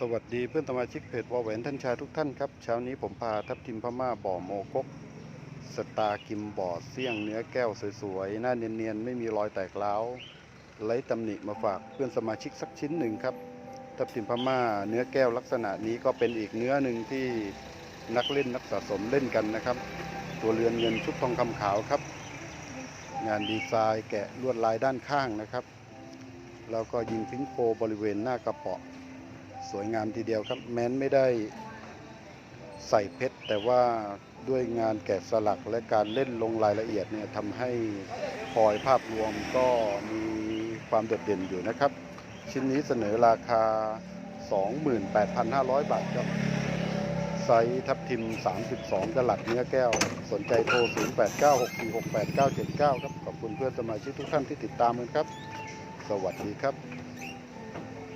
สวัสดีเพื่อนสมาชิกเพจวอแหวนท่านชายทุกท่านครับ เช้านี้ผมพาทัพทิมพม่าบ่อโมกก สตากิมบ่อเสี่ยงเนื้อแก้วสวยๆ หน้าเนียนๆ ไม่มีรอยแตกร้าวไร้ตำหนิมาฝากเพื่อนสมาชิกสักชิ้นหนึ่งครับ ทัพทิมพม่าเนื้อแก้วลักษณะนี้ก็เป็นอีกเนื้อหนึ่งที่นักเล่นนักสะสมเล่นกันนะครับ ตัวเรือนเงินชุดทองคำขาวครับ งานดีไซน์แกะลวดลายด้านข้างนะครับ แล้วก็ยิงพิงโคบริเวณหน้ากระเป๋อ สวยงามทีเดียวครับ แม้นไม่ได้ใส่เพชร แต่ว่าด้วยงานแกะสลักและการเล่นลงรายละเอียดเนี่ยทำให้พลอยภาพรวมก็มีความโดดเด่นอยู่นะครับ ชิ้นนี้เสนอราคา 28,500 บาทครับไซส์ทับทิม 32กะหลัดเนื้อแก้ว สนใจโทร 0896468979 ครับ ขอบคุณเพื่อนสมาชิกทุกท่านที่ติดตามกันครับ สวัสดีครับ